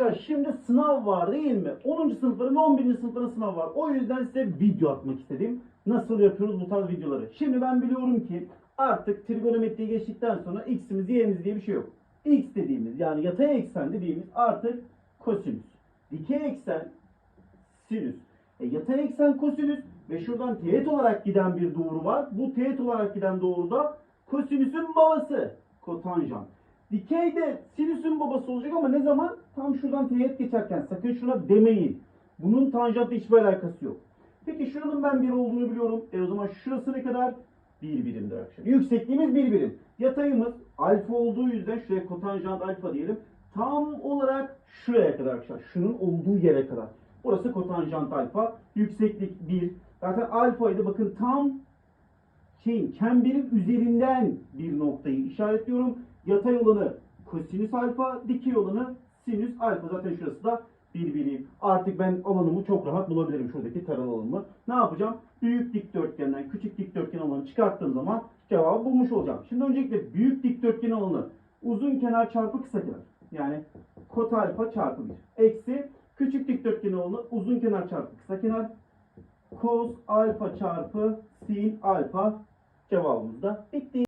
Arkadaşlar şimdi sınav var değil mi? 10. sınıfların ve 11. sınıfların sınav var. O yüzden size video atmak istedim. Nasıl yapıyoruz bu tarz videoları? Şimdi ben biliyorum ki artık trigonometriye geçtikten sonra x'imiz y'imiz diye bir şey yok. x dediğimiz yani yatay eksen dediğimiz artık kosinüs. Dikey eksen sinüs. E, yatay eksen kosinüs ve şuradan teğet olarak giden bir doğru var. Bu teğet olarak giden doğru da kosinüsün babası. Kotanjant. Dikey de sinüsün babası olacak ama ne zaman? Tam şuradan teğet geçerken sakın şuna demeyin. Bunun tanjantla hiçbir alakası yok. Peki şuranın ben bir olduğunu biliyorum. E o zaman şurası ne kadar? Bir birimdir arkadaşlar. Yüksekliğimiz bir birim. Yatayımız alfa olduğu yüzden şuraya kotanjant alfa diyelim. Tam olarak şuraya kadar arkadaşlar. Şunun olduğu yere kadar. Burası kotanjant alfa. Yükseklik 1. Zaten alfaydı. Bakın tam şeyin çemberin üzerinden bir noktayı işaretliyorum. Yatay olanı kosinüs alfa, dikey olanı sinüs alfa. Zaten şurası da bir birim. Artık ben alanımı çok rahat bulabilirim şuradaki taralı alanımı. Ne yapacağım? Büyük dikdörtgenden küçük dikdörtgen alanı çıkarttığım zaman cevabı bulmuş olacağım. Şimdi öncelikle büyük dikdörtgen alanı uzun kenar çarpı kısa kenar. Yani kot alfa çarpı 1. Eksi küçük dikdörtgen alanı uzun kenar çarpı kısa kenar. Cos alfa çarpı sin alfa cevabımız da bitti.